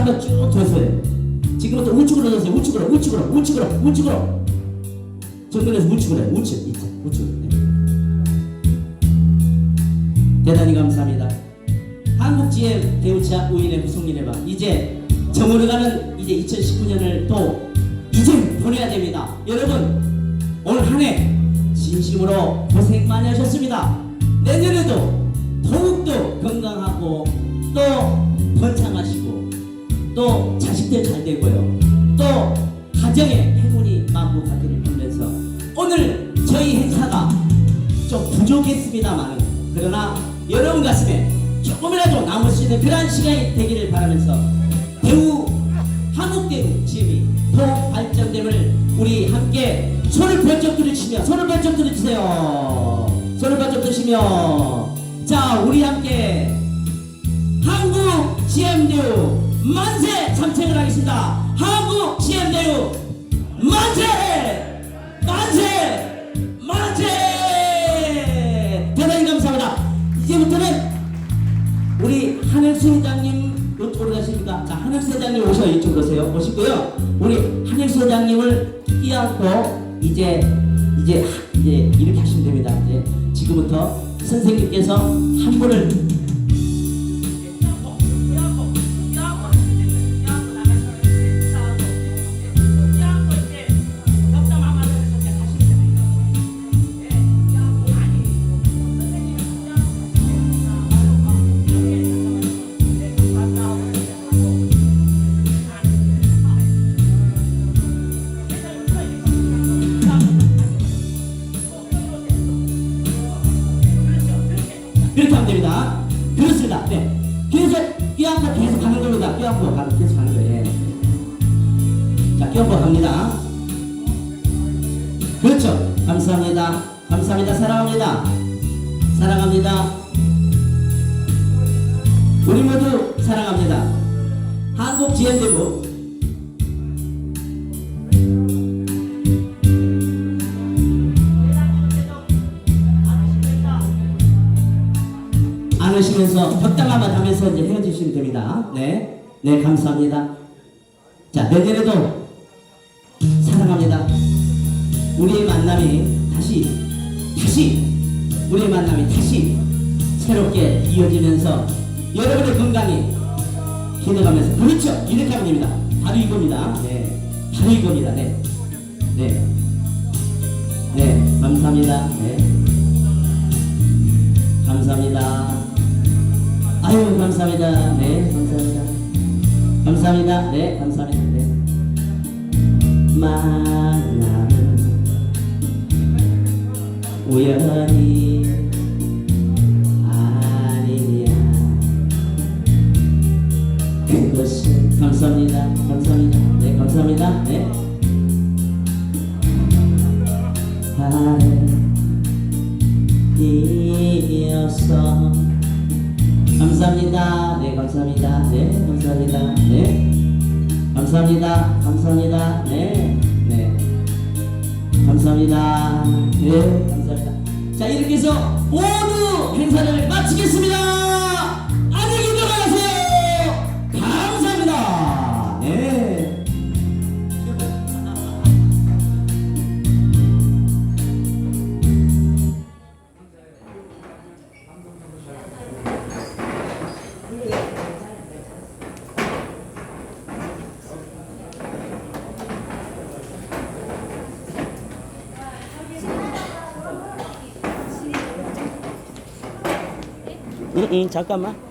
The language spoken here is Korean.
한번 쭉 들었어요. 지금부터 우측으로 들었어요. 우측으로, 우측으로, 우측으로, 우측으로. 정면에서 우측으로 해요. 우측, 이쪽, 우측으로. 네. 대단히 감사합니다. 한국지혜 배우자 우인의 구성인의 방 이제 저물어가는 이제 2019년을 또 이제 보내야 됩니다. 여러분 올 한 해 진심으로 고생 많이 하셨습니다. 내년에도 더욱더 건강하고 또 번창하시고 또 자식들 잘 되고요. 또 가정에 행운이 만복하기를 빌면서 오늘 저희 행사가 좀 부족했습니다만 그러나 여러분 가슴에 조금이라도 남을 수 있는 그러한 시간이 되기를 바라면서 배우 한국대우 지음이 더 발전됨을 우리 함께 손을 번쩍 들이치며 손을 번쩍 들이치세요. 손을 번쩍 드시며. 자 우리 함께 한국 GM대우 만세 참책을 하겠습니다. 한국 GM대우 만세! 만세! 만세! 대단히 감사합니다. 이제부터는 우리 한혁수 회장님 이쪽으로 가십니까? 자 한혁수 회장님 오셔 이쪽으로 오세요. 오시고요. 우리 한혁수 회장님을 끼얹고 이제 이제 하- 이제 이렇게 하시면 됩니다. 이제 지금부터 선생님께서 한 분을 그렇게 하면 됩니다. 그렇습니다. 네. 계속 끼얹고 계속 가는 겁니다. 끼얹고 가는 계속 가는 거예요. 예. 자, 끼얹고 갑니다. 그렇죠. 감사합니다. 감사합니다. 사랑합니다. 사랑합니다. 우리 모두 사랑합니다. 한국 GM대부 안으시면서 벽당함을 하면서 이제 헤어지시면 됩니다. 네. 네, 감사합니다. 자, 내년에도 사랑합니다. 우리의 만남이 다시, 다시, 우리의 만남이 다시 새롭게 이어지면서 여러분의 건강이 기대가면서 그렇죠. 이렇게 하면 됩니다. 바로 이겁니다. 네. 바로 이겁니다. 네. 네. 네. 감사합니다. 네. 감사합니다. 아유 감사합니다. 네 감사합니다. 감사합니다. 네 감사합니다. 네. 만남은 우연이 감사합니다. 네, 감사합니다. 네, 감사합니다. 네, 감사합니다. 감사합니다. 네, 네, 감사합니다. 네, 감사합니다. 자, 이렇게 해서 모두 행사를 마치겠습니다. 응, 응, 잠깐만.